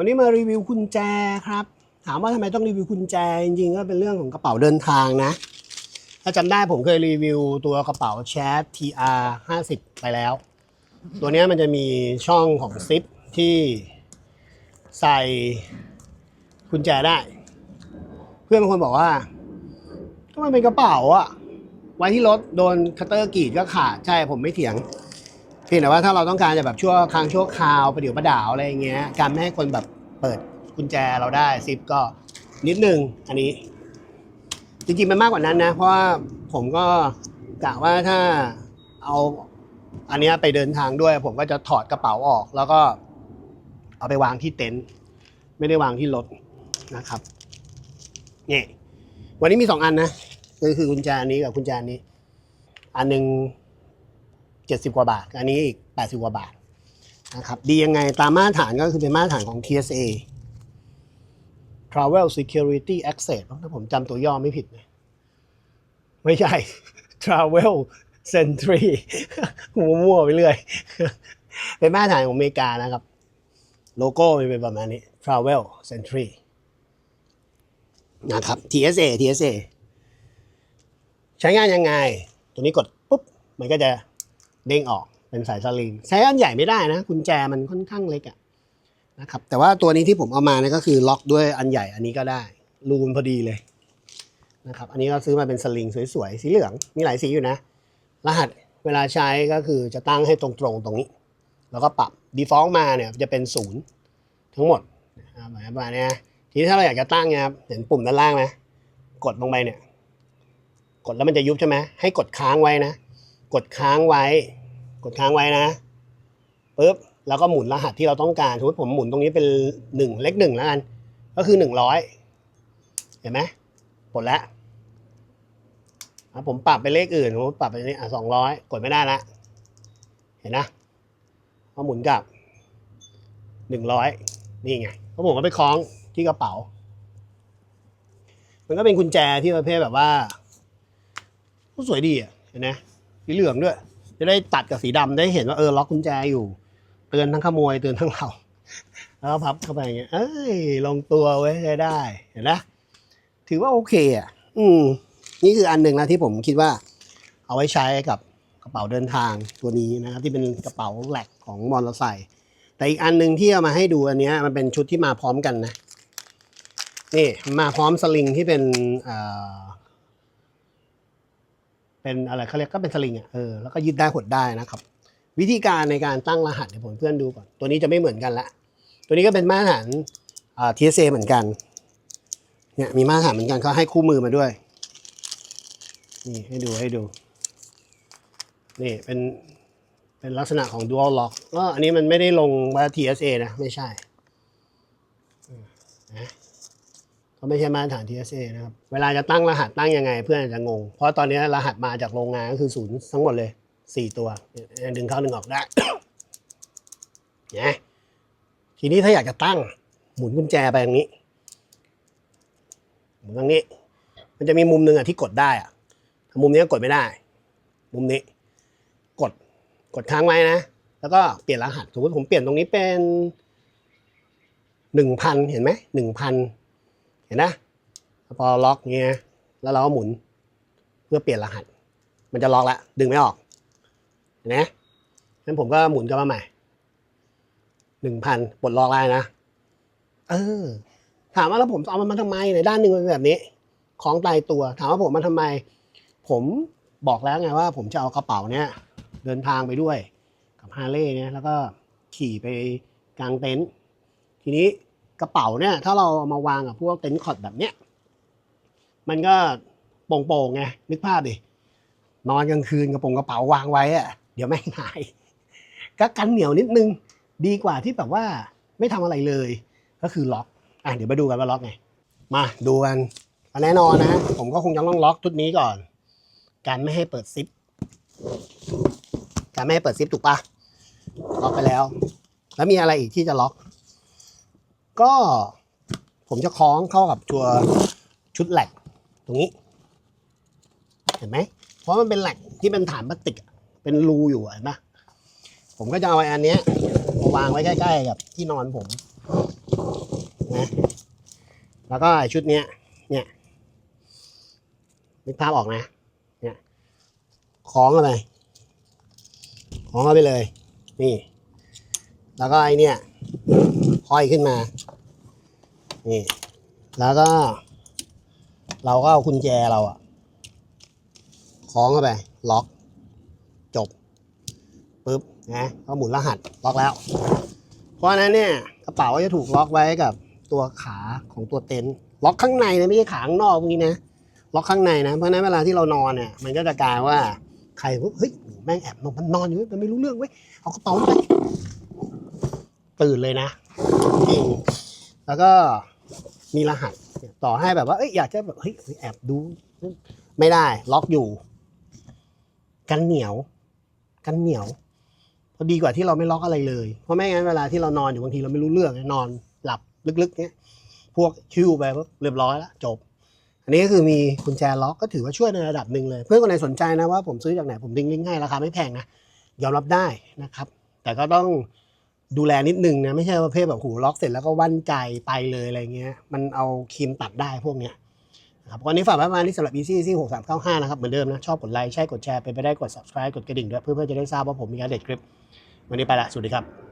วันนี้มารีวิวกุญแจครับ ถามว่าทำไมต้องรีวิวกุญแจ จริงๆก็เป็นเรื่องของกระเป๋าเดินทางนะ ถ้าจำได้ผมเคยรีวิวตัวกระเป๋าแชท TR 50 ไปแล้ว ตัวนี้มันจะมีช่องของซิปที่ใส่กุญแจได้ เพื่อนบางคนบอกว่า ก็มันเป็นกระเป๋าอะไว้ที่รถโดนคัตเตอร์กรีดก็ขาดใช่ผมไม่เถียง เพียงแต่ว่าถ้าเราต้องการจะแบบชั่วครั้งชั่วคราวประเดี๋ยวประดาวอะไรอย่างเงี้ยการไม่ให้คนแบบเปิดกุญแจเราได้ซิปก็นิดนึงอันนี้ จริงๆมันมากกว่านั้นนะ เพราะว่าผมก็กะว่าถ้าเอาอันนี้ไปเดินทางด้วย ผมก็จะถอดกระเป๋าออก แล้วก็เอาไปวางที่เต็นท์ไม่ได้วางที่รถนะครับนี่วันนี้มีสองอันนะก็คือกุญแจอันนี้กับกุญแจอันนี้ อันหนึ่ง เจ็ดสิบกว่าบาท อันนี้อีกแปดสิบกว่าบาทนะครับดียังไงตามมาตรฐานก็คือเป็นมาตรฐานของ TSA Travel Security Access ถ้าผมจำตัวย่อไม่ผิดนะไม่ใช่ Travel Sentry มั่วๆไปเรื่อย เป็นมาตรฐานของอเมริกานะครับ โลโก้มันเป็นประมาณนี้ Travel Sentry นะครับ TSA TSA ใช้งานยังไง ตัวนี้กดปุ๊บ มันก็จะ เด้งออกเป็นสายสลิงใช้อันใหญ่ไม่ได้นะกุญแจมันค่อนข้างเล็กอะนะครับแต่ว่าตัวนี้ที่ผมเอามาเนี่ยก็คือล็อกด้วยอันใหญ่อันนี้ก็ได้รูนพอดีเลยนะครับอันนี้ก็ซื้อมาเป็นสลิงสวยๆสีเหลืองมีหลายสีอยู่นะ รหัสเวลาใช้ก็คือจะตั้งให้ตรงๆตรงนี้ แล้วก็ปรับ default มาเนี่ยจะเป็นศูนย์ทั้งหมดนะครับประมาณนี้นะทีนี้ถ้าเราอยากจะตั้งเนี่ยครับเห็นปุ่มด้านล่างไหมกดลงไปเนี่ย กดแล้วมันจะยุบใช่ไหมให้กดค้างไว้นะ กดค้างไว้ ดค้างไว้นะปุ๊บแล้วก็หมุนรหัสที่เราต้องการสมมติผมหมุนตรงนี้เป็นหนึ่งเลขหนึ่งแล้วกัน ก็คือหนึ่งร้อยเห็นไหมกดแล้วอะผมปรับไปเลขอื่นผมปรับไปนี่อะสองร้อยกดไม่ได้ละเห็นนะพอหมุนกลับหนึ่งร้อยนี่ไงเพราะผมก็ไปคล้องที่กระเป๋า มันก็เป็นกุญแจที่ประเภทแบบว่าสวยดีอะเห็นไหมสีเหลืองด้วย จะได้ตัดกับสีดำได้เห็นว่าเออล็อกกุญแจอยู่ เตือนทั้งขโมยเตือนทั้งเราแล้วก็พับเข้าไปอย่างเงี้ยเอ้ยลงตัวไว้ใช้ได้เห็นไหมถือว่าโอเคอะ อืม นี่คืออันหนึ่งนะที่ผมคิดว่า เอาไว้ใช้กับกระเป๋าเดินทางตัวนี้นะครับ ที่เป็นกระเป๋าแหลกของมอเตอร์ไซค์แต่อีกอันหนึ่งที่เอามาให้ดูอันเนี้ยมันเป็นชุดที่มาพร้อมกันนะนี่มาพร้อมสลิงที่เป็นอ่อ เป็นอะไรเขาเรียกก็เป็นสลิงอะเออแล้วก็ยึดได้หดได้นะครับ วิธีการในการตั้งรหัสเดี๋ยวผมเพื่อนดูก่อน ตัวนี้จะไม่เหมือนกันละ ตัวนี้ก็เป็นมาตรฐานอ่า TSA เหมือนกันเนี่ยมีมาตรฐานเหมือนกันเขาให้คู่มือมาด้วยนี่ให้ดูให้ดูนี่เป็นเป็นลักษณะของ dual lock ก็อันนี้มันไม่ได้ลงว่า TSA นะ ไม่ใช่อืม นะก็ไม่ใช่มาตรฐาน TSA นะครับ เวลาจะตั้งรหัสตั้งยังไงเพื่อนอาจจะงง เพราะตอนนี้รหัสมาจากโรงงานก็คือศูนย์ทั้งหมดเลยสี่ตัว ดึงเข้าดึงออกได้นะทีนี้ถ้าอยากจะตั้งหมุนกุญแจไปอย่างนี้ หมุนตรงนี้ มันจะมีมุมหนึ่งอะที่กดได้อะมุมนี้กดไม่ได้ มุมนี้ กดกดค้างไว้นะ แล้วก็เปลี่ยนรหัสสมมติผมเปลี่ยนตรงนี้เป็นหนึ่งพันเห็นไหมหนึ่งพัน เห็นนะพอล็อกเงี้ยแล้วเราก็หมุนเพื่อเปลี่ยนรหัส มันจะล็อกละดึงไม่ออกเห็นไหมงั้นผมก็หมุนกลับมาใหม่หนึ่งพันปลดล็อกได้นะ เออ ถามว่าแล้วผมเอามันมาทำไมในด้านหนึ่งมันเป็นแบบนี้ ของตายตัว ถามว่าผมมาทำไม ผมบอกแล้วไงว่า ผมจะเอากระเป๋าเนี้ยเดินทางไปด้วยกับฮาร์เลย์เนี่ยแล้วก็ขี่ไปกลางเต็นท์ทีนี้ กระเป๋าเนี่ย ถ้าเราเอามาวางกับพวกเต็นท์คอร์ดแบบเนี้ย มันก็โป่งๆไงนึกภาพดินอนกลางคืนกระโปรงกระเป๋าวางไว้อะเดี๋ยวไม่งหาย ก็กันเหนียวนิดนึงดีกว่าที่แบบว่าไม่ทำอะไรเลย ก็คือล็อกอะเดี๋ยวมาดูกันว่าล็อกไงมาดูกันแน่นอนนะผมก็คงจะต้องล็อกชุดนี้ก่อน การไม่ให้เปิดซิปการไม่ให้เปิดซิปถูกปะล็อกไปแล้ว แล้วมีอะไรอีกที่จะล็อก ก็ผมจะคล้องเข้ากับตัวชุดแหลกตรงนี้ เห็นไหม เพราะมันเป็นแหลกที่เป็นฐานพลาสติก เป็นรูอยู่เห็นปะผมก็จะเอาไอ้อันนี้มาวางไว้ใกล้ๆกับที่นอนผมนะแล้วก็ไอชุดเนี้ย เนี่ยนึกภาพออกนะ เนี่ยคล้องเข้าไปคล้องเข้าไปเลย นี่ แล้วก็ไอเนี่ยห้อยขึ้นมา นี่ แล้วก็ เราก็เอากุญแจเราอะคล้องเข้าไป ล็อก จบปุ๊บนะก็หมุนรหัสล็อกแล้ว เพราะนั้นเนี่ยกระเป๋าก็จะถูกล็อกไว้กับตัวขาของตัวเต็นท์ล็อกข้างในนะไม่ใช่ขาข้างนอกพวกนี้นะล็อกข้างในนะเพราะฉะนั้นเวลาที่เรานอนเนี่ยมันก็จะกลายว่าใครปุ๊บเฮ้ยแม่งแอบนอนมันนอนอยู่มันไม่รู้เรื่องเว้ยเอากระเป๋าไปตื่นเลยนะจริง แล้วก็มีรหัสต่อให้แบบว่าเอ้ยอยากจะแบบเฮ้ยแอบดู ไม่ได้ ล็อกอยู่ กันเหนียว กันเหนียวพอดีกว่าที่เราไม่ล็อกอะไรเลย เพราะไม่งั้นเวลาที่เรานอนอยู่บางทีเราไม่รู้เรื่องนอนหลับลึกๆเนี้ยพวกชิวไปเรียบร้อยแล้วจบ อันนี้ก็คือมีกุญแจล็อกก็ถือว่าช่วยในระดับหนึ่งเลย เพื่อนคนไหนสนใจนะว่าผมซื้อจากไหนผมทิ้งลิงก์ให้ราคาไม่แพงนะยอมรับได้นะครับ แต่ก็ต้อง ดูแลนิดนึงนะไม่ใช่ประเภทแบบหูล็อกเสร็จแล้วก็วั่นใจไปเลยอะไรเงี้ย มันเอาครีมตัดได้พวกเนี้ยครับวันนี้ฝากไว้ประมาณนี้สำหรับ EC EC 6 3 9 5 นะครับ เหมือนเดิมนะ ชอบกดไลค์ใช่กดแชร์ไปไปได้กด subscribe กดกระดิ่งด้วย เพื่อเพื่อจะได้ทราบว่าผมมีการเด็ดคลิป วันนี้ไปละสวัสดีครับ